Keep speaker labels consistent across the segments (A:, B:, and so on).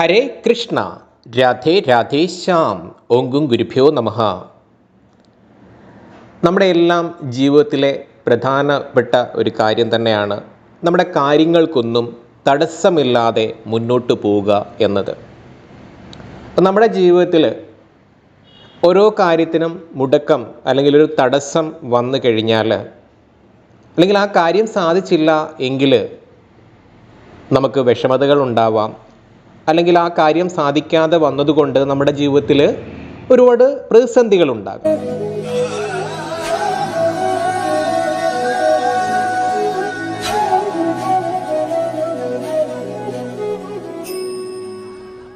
A: ഹരേ കൃഷ്ണ രാധേ രാധേ ശ്യാം ഓങ്കും ഗുരുഭ്യോ നമഃ. നമ്മുടെ എല്ലാം ജീവിതത്തിലെ പ്രധാനപ്പെട്ട ഒരു കാര്യം തന്നെയാണ് നമ്മുടെ കാര്യങ്ങൾക്കൊന്നും തടസ്സമില്ലാതെ മുന്നോട്ട് പോവുക എന്നത്. നമ്മുടെ ജീവിതത്തിൽ ഓരോ കാര്യത്തിനും മുടക്കം അല്ലെങ്കിൽ ഒരു തടസ്സം വന്നു കഴിഞ്ഞാൽ അല്ലെങ്കിൽ ആ കാര്യം സാധിച്ചില്ല എങ്കിൽ നമുക്ക് വിഷമതകൾ ഉണ്ടാവാം അല്ലെങ്കിൽ ആ കാര്യം സാധിക്കാതെ വന്നതുകൊണ്ട് നമ്മുടെ ജീവിതത്തിൽ ഒരുപാട് പ്രതിസന്ധികൾ ഉണ്ടാകും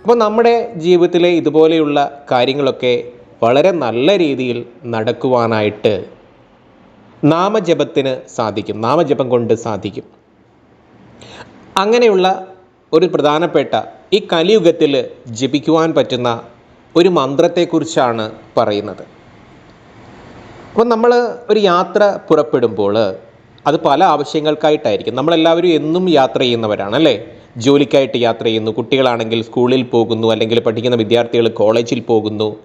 A: അപ്പോൾ നമ്മുടെ ജീവിതത്തിലെ ഇതുപോലെയുള്ള കാര്യങ്ങളൊക്കെ വളരെ നല്ല രീതിയിൽ നടക്കുവാനായിട്ട് നാമജപത്തിന് സാധിക്കും. നാമജപം കൊണ്ട് സാധിക്കും. അങ്ങനെയുള്ള ഒരു പ്രധാനപ്പെട്ട ഈ കലിയുഗത്തിൽ ജപിക്കുവാൻ പറ്റുന്ന ഒരു മന്ത്രത്തെക്കുറിച്ചാണ് പറയുന്നത്. അപ്പോൾ നമ്മൾ ഒരു യാത്ര പുറപ്പെടുമ്പോൾ അത് പല ആവശ്യങ്ങൾക്കായിട്ടായിരിക്കും. നമ്മളെല്ലാവരും എന്നും യാത്ര ചെയ്യുന്നവരാണ് അല്ലേ? ജോലിക്കായിട്ട് യാത്ര ചെയ്യുന്നു. കുട്ടികളാണെങ്കിൽ സ്കൂളിൽ പോകുന്നു അല്ലെങ്കിൽ പഠിക്കുന്ന വിദ്യാർത്ഥികൾ കോളേജിൽ പോകുന്നു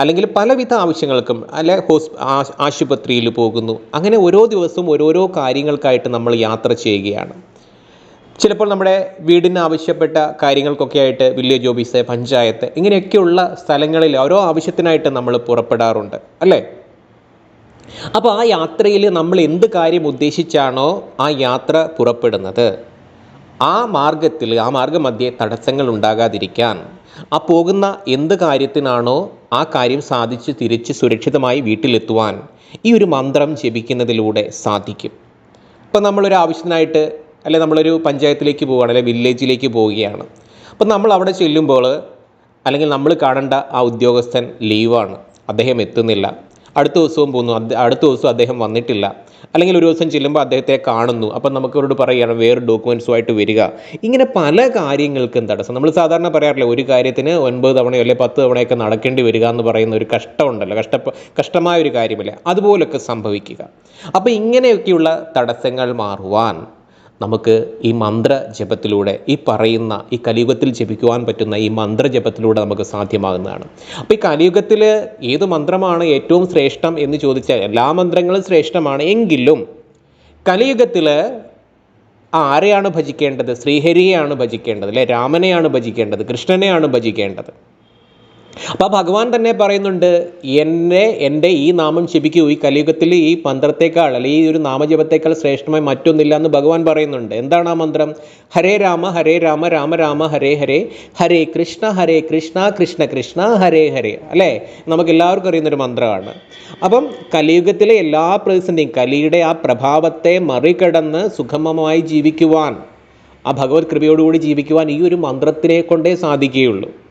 A: അല്ലെങ്കിൽ പലവിധ ആവശ്യങ്ങൾക്കും അല്ലെ ഹോസ് ആശുപത്രിയിൽ പോകുന്നു. അങ്ങനെ ഓരോ ദിവസവും ഓരോരോ കാര്യങ്ങൾക്കായിട്ട് നമ്മൾ യാത്ര ചെയ്യുകയാണ്. ചിലപ്പോൾ നമ്മുടെ വീടിന് ആവശ്യപ്പെട്ട കാര്യങ്ങൾക്കൊക്കെ ആയിട്ട് വില്ലേജ് ഓഫീസ് പഞ്ചായത്ത് ഇങ്ങനെയൊക്കെയുള്ള സ്ഥലങ്ങളിൽ ഓരോ ആവശ്യത്തിനായിട്ട് നമ്മൾ പുറപ്പെടാറുണ്ട് അല്ലേ? അപ്പോൾ ആ യാത്രയിൽ നമ്മൾ എന്ത് കാര്യം ഉദ്ദേശിച്ചാണോ ആ യാത്ര പുറപ്പെടുന്നത്? ആ മാർഗത്തിൽ ആ മാർഗമധ്യേ തടസ്സങ്ങൾ ഉണ്ടാകാതിരിക്കാൻ ആ പോകുന്ന എന്ത് കാര്യത്തിനാണോ ആ കാര്യം സാധിച്ച് തിരിച്ച് സുരക്ഷിതമായി വീട്ടിലെത്തുവാൻ ഈ ഒരു മന്ത്രം ജപിക്കുന്നതിലൂടെ സാധിക്കും. ഇപ്പം നമ്മളൊരു ആവശ്യത്തിനായിട്ട് അല്ലെ നമ്മളൊരു പഞ്ചായത്തിലേക്ക് പോവുകയാണ് അല്ലെ വില്ലേജിലേക്ക് പോവുകയാണ്. അപ്പം നമ്മൾ അവിടെ ചെല്ലുമ്പോൾ അല്ലെങ്കിൽ നമ്മൾ കാണേണ്ട ആ ഉദ്യോഗസ്ഥൻ ലീവാണ്. അദ്ദേഹം എത്തുന്നില്ല. അടുത്ത ദിവസവും പോകുന്നു അടുത്ത ദിവസവും അദ്ദേഹം വന്നിട്ടില്ല. അല്ലെങ്കിൽ ഒരു ദിവസം ചെല്ലുമ്പോൾ അദ്ദേഹത്തെ കാണുന്നു. അപ്പം നമുക്ക് ഇവരോട് പറയുകയാണ് വേറെ ഡോക്യുമെൻസുമായിട്ട് വരിക. ഇങ്ങനെ പല കാര്യങ്ങൾക്കും തടസ്സം നമ്മൾ സാധാരണ പറയാറില്ല ഒരു കാര്യത്തിന് ഒൻപത് തവണയോ അല്ലെങ്കിൽ പത്ത് തവണയൊക്കെ നടക്കേണ്ടി വരിക എന്ന് പറയുന്ന ഒരു കഷ്ടമുണ്ടല്ലോ. കഷ്ട കഷ്ടമായ ഒരു കാര്യമല്ലേ? അതുപോലൊക്കെ സംഭവിക്കുക. അപ്പോൾ ഇങ്ങനെയൊക്കെയുള്ള തടസ്സങ്ങൾ മാറുവാൻ നമുക്ക് ഈ മന്ത്ര ജപത്തിലൂടെ ഈ പറയുന്ന ഈ കലിയുഗത്തിൽ ജപിക്കുവാൻ പറ്റുന്ന ഈ മന്ത്ര ജപത്തിലൂടെ നമുക്ക് സാധ്യമാകുന്നതാണ്. അപ്പോൾ ഈ കലിയുഗത്തിൽ ഏത് മന്ത്രമാണ് ഏറ്റവും ശ്രേഷ്ഠം എന്ന് ചോദിച്ചാൽ എല്ലാ മന്ത്രങ്ങളും ശ്രേഷ്ഠമാണ്. എങ്കിലും കലിയുഗത്തിൽ ആരെയാണ് ഭജിക്കേണ്ടത്? ശ്രീഹരിയെയാണ് ഭജിക്കേണ്ടത് അല്ലെ? രാമനെയാണ് ഭജിക്കേണ്ടത് കൃഷ്ണനെയാണ് ഭജിക്കേണ്ടത്. അപ്പോൾ ഭഗവാൻ തന്നെ പറയുന്നുണ്ട് എന്നെ എന്റെ ഈ നാമം ജപിക്കൂ. ഈ കലിയുഗത്തിൽ ഈ മന്ത്രത്തേക്കാൾ അല്ലെങ്കിൽ ഈ ഒരു നാമജപത്തേക്കാൾ ശ്രേഷ്ഠമായി മറ്റൊന്നില്ല എന്ന് ഭഗവാൻ പറയുന്നുണ്ട്. എന്താണ് ആ മന്ത്രം? ഹരേ രാമ ഹരേ രാമ രാമ രാമ ഹരേ ഹരേ. ഹരേ കൃഷ്ണ ഹരേ കൃഷ്ണ കൃഷ്ണ കൃഷ്ണ ഹരേ ഹരേ. അല്ലേ? നമുക്ക് എല്ലാവർക്കും അറിയുന്നൊരു മന്ത്രമാണ്. അപ്പം കലിയുഗത്തിലെ എല്ലാ പ്രതിസന്ധിയും കലിയുടെ ആ പ്രഭാവത്തെ മറികടന്ന് സുഗമമായി ജീവിക്കുവാൻ ആ ഭഗവത് കൃപയോടുകൂടി ജീവിക്കുവാൻ ഈ ഒരു മന്ത്രത്തിനെ കൊണ്ടേ സാധിക്കുകയുള്ളൂ.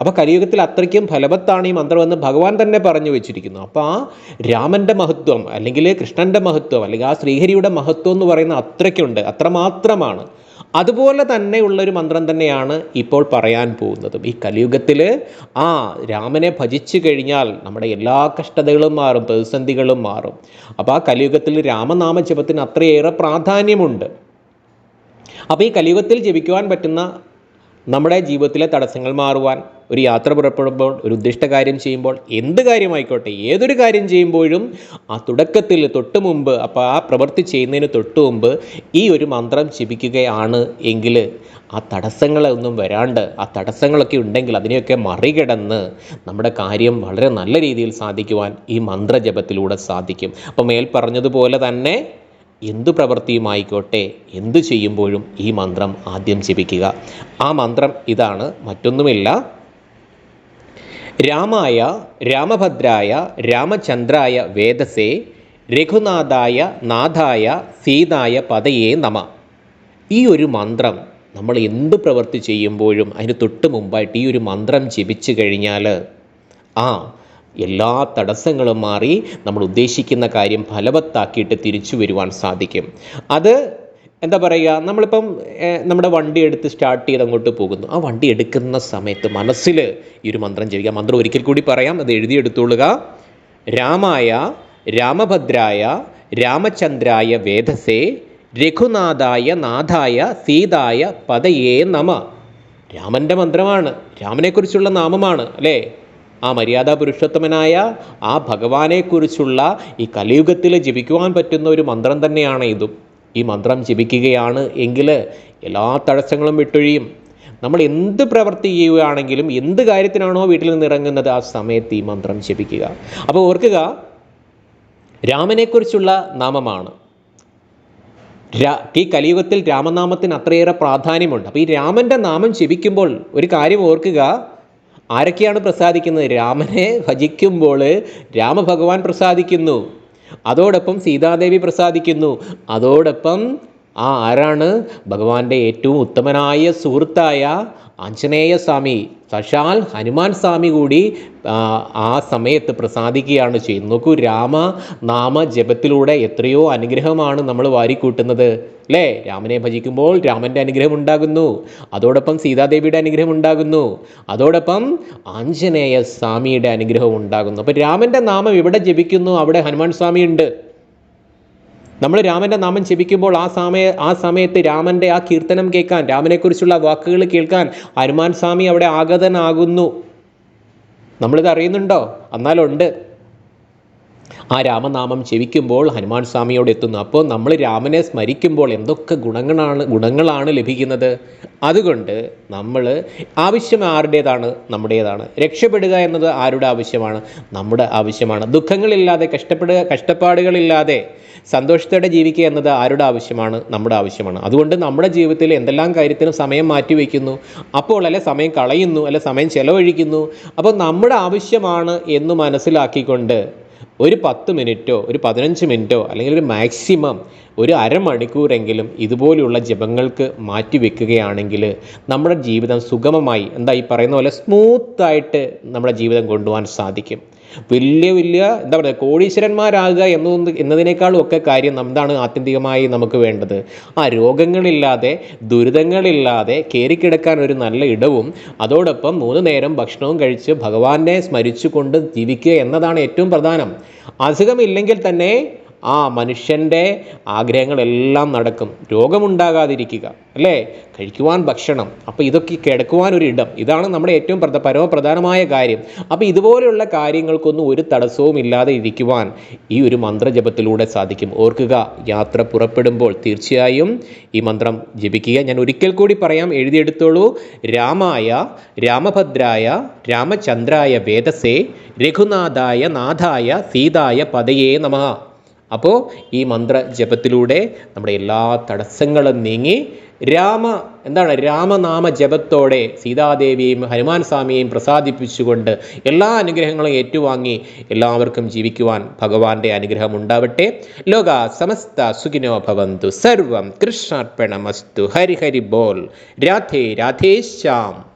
A: അപ്പോൾ കലിയുഗത്തിൽ അത്രയ്ക്കും ഫലവത്താണ് ഈ മന്ത്രമെന്ന് ഭഗവാൻ തന്നെ പറഞ്ഞു വെച്ചിരിക്കുന്നു. അപ്പോൾ ആ രാമന്റെ മഹത്വം അല്ലെങ്കിൽ കൃഷ്ണന്റെ മഹത്വം അല്ലെങ്കിൽ ആ ശ്രീഹരിയുടെ മഹത്വം എന്ന് പറയുന്ന അത്രയ്ക്കുണ്ട് അത്രമാത്രമാണ്. അതുപോലെ തന്നെയുള്ളൊരു മന്ത്രം തന്നെയാണ് ഇപ്പോൾ പറയാൻ പോകുന്നതും. ഈ കലിയുഗത്തിൽ ആ രാമനെ ഭജിച്ചു കഴിഞ്ഞാൽ നമ്മുടെ എല്ലാ കഷ്ടതകളും മാറും പ്രതിസന്ധികളും മാറും. അപ്പോൾ ആ കലിയുഗത്തിൽ രാമനാമ ജപത്തിന് അത്രയേറെ പ്രാധാന്യമുണ്ട്. അപ്പോൾ ഈ കലിയുഗത്തിൽ ജപിക്കുവാൻ പറ്റുന്ന നമ്മുടെ ജീവിതത്തിലെ തടസ്സങ്ങൾ മാറുവാൻ ഒരു യാത്ര പുറപ്പെടുമ്പോൾ ഒരു ഉദ്ദിഷ്ട കാര്യം ചെയ്യുമ്പോൾ എന്ത് കാര്യമായിക്കോട്ടെ ഏതൊരു കാര്യം ചെയ്യുമ്പോഴും ആ തുടക്കത്തിൽ തൊട്ട് മുമ്പ് അപ്പോൾ ആ പ്രവൃത്തി ചെയ്യുന്നതിന് തൊട്ട് മുമ്പ് ഈ ഒരു മന്ത്രം ജപിക്കുകയാണ് എങ്കിൽ ആ തടസ്സങ്ങളെ ഒന്നും വരാണ്ട് ആ തടസ്സങ്ങളൊക്കെ ഉണ്ടെങ്കിൽ അതിനെയൊക്കെ മറികടന്ന് നമ്മുടെ കാര്യം വളരെ നല്ല രീതിയിൽ സാധിക്കുവാൻ ഈ മന്ത്രജപത്തിലൂടെ സാധിക്കും. അപ്പോൾ മേൽ പറഞ്ഞതുപോലെ തന്നെ എന്തു പ്രവൃത്തിയുമായിക്കോട്ടെ എന്തു ചെയ്യുമ്പോഴും ഈ മന്ത്രം ആദ്യം ജപിക്കുക. ആ മന്ത്രം ഇതാണ് മറ്റൊന്നുമില്ല. രാമായ രാമഭദ്രായ രാമചന്ദ്രായ വേദസേ രഘുനാഥായ നാഥായ സീതായ പതയേ നമ. ഈ ഒരു മന്ത്രം നമ്മൾ എന്ത് പ്രവൃത്തി ചെയ്യുമ്പോഴും അതിന് തൊട്ട് മുമ്പായിട്ട് ഈ ഒരു മന്ത്രം ജപിച്ചു കഴിഞ്ഞാൽ ആ എല്ലാ തടസ്സങ്ങളും മാറി നമ്മൾ ഉദ്ദേശിക്കുന്ന കാര്യം ഫലവത്താക്കിയിട്ട് തിരിച്ചു വരുവാൻ സാധിക്കും. അത് എന്താ പറയുക നമ്മളിപ്പം നമ്മുടെ വണ്ടി എടുത്ത് സ്റ്റാർട്ട് ചെയ്ത് അങ്ങോട്ട് പോകുന്നു. ആ വണ്ടി എടുക്കുന്ന സമയത്ത് മനസ്സിൽ ഈ ഒരു മന്ത്രം ചെയ്യുക മന്ത്രം ഒരിക്കൽ കൂടി പറയാം അത് എഴുതിയെടുത്തോളുക. രാമായ രാമഭദ്രായ രാമചന്ദ്രായ വേദസേ രഘുനാഥായ നാഥായ സീതായ പതയേ നമ. രാമന്റെ മന്ത്രമാണ്. രാമനെക്കുറിച്ചുള്ള നാമമാണ് അല്ലേ? ആ മര്യാദാ പുരുഷോത്തമനായ ആ ഭഗവാനെക്കുറിച്ചുള്ള ഈ കലിയുഗത്തിൽ ജപിക്കുവാൻ പറ്റുന്ന ഒരു മന്ത്രം തന്നെയാണ് ഇതും. ഈ മന്ത്രം ജപിക്കുകയാണ് എങ്കിൽ എല്ലാ തടസ്സങ്ങളും വിട്ടൊഴിയും. നമ്മൾ എന്ത് പ്രവൃത്തി ചെയ്യുകയാണെങ്കിലും എന്ത് കാര്യത്തിനാണോ വീട്ടിൽ നിന്ന് ഇറങ്ങുന്നത് ആ സമയത്ത് ഈ മന്ത്രം ജപിക്കുക. അപ്പോൾ ഓർക്കുക രാമനെക്കുറിച്ചുള്ള നാമമാണ്. ഈ കലിയുഗത്തിൽ രാമനാമത്തിന് അത്രയേറെ പ്രാധാന്യമുണ്ട്. അപ്പോൾ ഈ രാമന്റെ നാമം ജപിക്കുമ്പോൾ ഒരു കാര്യം ഓർക്കുക ആരൊക്കെയാണ് പ്രസാദിക്കുന്നത്? രാമനെ ഭജിക്കുമ്പോൾ രാമഭഗവാൻ പ്രസാദിക്കുന്നു. അതോടൊപ്പം സീതാദേവി പ്രസാദിക്കുന്നു. അതോടൊപ്പം ആ ആരാണ്? ഭഗവാന്റെ ഏറ്റവും ഉത്തമനായ സുഹൃത്തായ ആഞ്ജനേയ സ്വാമി സശാൽ ഹനുമാൻ സ്വാമി കൂടി ആ, സമയത്ത് പ്രസാദിക്കുകയാണ് ചെയ്യുന്നത്. നോക്കൂ രാമ നാമ ജപത്തിലൂടെ എത്രയോ അനുഗ്രഹമാണ് നമ്മൾ വാരിക്കൂട്ടുന്നത്. അല്ലേ? രാമനെ ഭജിക്കുമ്പോൾ രാമന്റെ അനുഗ്രഹം ഉണ്ടാകുന്നു. അതോടൊപ്പം സീതാദേവിയുടെ അനുഗ്രഹം ഉണ്ടാകുന്നു. അതോടൊപ്പം ആഞ്ജനേയ സ്വാമിയുടെ അനുഗ്രഹം ഉണ്ടാകുന്നു. അപ്പോൾ രാമന്റെ നാമം എവിടെ ജപിക്കുന്നു? അവിടെ ഹനുമാൻ സ്വാമി ഉണ്ട് നമ്മൾ രാമന്റെ നാമം ജപിക്കുമ്പോൾ ആ സമയ ആ സമയത്ത് രാമന്റെ ആ കീർത്തനം കേൾക്കാൻ രാമനെക്കുറിച്ചുള്ള വാക്കുകൾ കേൾക്കാൻ ഹനുമാൻ സ്വാമി അവിടെ ആഗതനാകുന്നു. നമ്മളിത് അറിയുന്നുണ്ടോ? എന്നാലുണ്ട് ആ രാമനാമം ചെവിക്കുമ്പോൾ ഹനുമാൻ സ്വാമിയോട് എത്തുന്നു. അപ്പോൾ നമ്മൾ രാമനെ സ്മരിക്കുമ്പോൾ എന്തൊക്കെ ഗുണങ്ങളാണ് ഗുണങ്ങളാണ് ലഭിക്കുന്നത്? അതുകൊണ്ട് നമ്മൾ ആവശ്യം ആരുടേതാണ്? നമ്മുടേതാണ്. രക്ഷപ്പെടുക എന്നത് ആരുടെ ആവശ്യമാണ്? നമ്മുടെ ആവശ്യമാണ്. ദുഃഖങ്ങളില്ലാതെ കഷ്ടപ്പെടുക കഷ്ടപ്പാടുകളില്ലാതെ സന്തോഷത്തോടെ ജീവിക്കുക എന്നത് ആരുടെ ആവശ്യമാണ്? നമ്മുടെ ആവശ്യമാണ്. അതുകൊണ്ട് നമ്മുടെ ജീവിതത്തിൽ എന്തെല്ലാം കാര്യത്തിനും സമയം മാറ്റിവെക്കുന്നു അപ്പോൾ അല്ലെ സമയം കളയുന്നു അല്ലെ സമയം ചെലവഴിക്കുന്നു. അപ്പോൾ നമ്മുടെ ആവശ്യമാണ് എന്ന് മനസ്സിലാക്കിക്കൊണ്ട് ഒരു പത്ത് മിനിറ്റോ ഒരു പതിനഞ്ച് മിനിറ്റോ അല്ലെങ്കിൽ ഒരു മാക്സിമം ഒരു അരമണിക്കൂറെങ്കിലും ഇതുപോലെയുള്ള ജപങ്ങൾക്ക് മാറ്റി വെക്കുകയാണെങ്കിൽ നമ്മുടെ ജീവിതം സുഗമമായി എന്താ ഈ പറയുന്ന പോലെ സ്മൂത്തായിട്ട് നമ്മുടെ ജീവിതം കൊണ്ടുപോകാൻ സാധിക്കും. വലിയ വലിയ എന്താ പറയുക കോടീശ്വരന്മാരാകുക എന്നത് എന്നതിനേക്കാളും ഒക്കെ കാര്യം എന്താണ് ആത്യന്തികമായി നമുക്ക് വേണ്ടത്? ആ രോഗങ്ങളില്ലാതെ ദുരിതങ്ങളില്ലാതെ കയറിക്കിടക്കാൻ ഒരു നല്ല ഇടവും അതോടൊപ്പം മൂന്ന് നേരം ഭക്ഷണവും കഴിച്ച് ഭഗവാനെ സ്മരിച്ചുകൊണ്ട് ജീവിക്കുക എന്നതാണ് ഏറ്റവും പ്രധാനം. അസുഖമില്ലെങ്കിൽ തന്നെ ആ മനുഷ്യന്റെ ആഗ്രഹങ്ങളെല്ലാം നടക്കും. രോഗമുണ്ടാകാതിരിക്കുക അല്ലേ? കഴിക്കുവാൻ ഭക്ഷണം. അപ്പോൾ ഇതൊക്കെ കിടക്കുവാൻ ഒരു ഇടം. ഇതാണ് നമ്മുടെ ഏറ്റവും പ്രധ പരമപ്രധാനമായ കാര്യം. അപ്പോൾ ഇതുപോലെയുള്ള കാര്യങ്ങൾക്കൊന്നും ഒരു തടസ്സവും ഇല്ലാതെ ഇരിക്കുവാൻ ഈ ഒരു മന്ത്രജപത്തിലൂടെ സാധിക്കും. ഓർക്കുക യാത്ര പുറപ്പെടുമ്പോൾ തീർച്ചയായും ഈ മന്ത്രം ജപിക്കുക. ഞാൻ ഒരിക്കൽ കൂടി പറയാം എഴുതിയെടുത്തോളൂ. രാമായ രാമഭദ്രായ രാമചന്ദ്രായ വേദസേ രഘുനാഥായ നാഥായ സീതായ പതയേ നമഃ. അപ്പോൾ ഈ മന്ത്ര ജപത്തിലൂടെ നമ്മുടെ എല്ലാ തടസ്സങ്ങളും നീങ്ങി രാമ എന്താണ് രാമനാമ ജപത്തോടെ സീതാദേവിയെയും ഹനുമാൻ സ്വാമിയെയും പ്രസാദിപ്പിച്ചുകൊണ്ട് എല്ലാ അനുഗ്രഹങ്ങളും ഏറ്റുവാങ്ങി എല്ലാവർക്കും ജീവിക്കുവാൻ ഭഗവാന്റെ അനുഗ്രഹം ഉണ്ടാവട്ടെ. ലോക സമസ്ത സുഖിനോ ഭവന്തു. സർവം കൃഷ്ണാർപ്പണമസ്തു. ഹരിഹരി ബോൾ. രാധേ രാധേശ്യാം.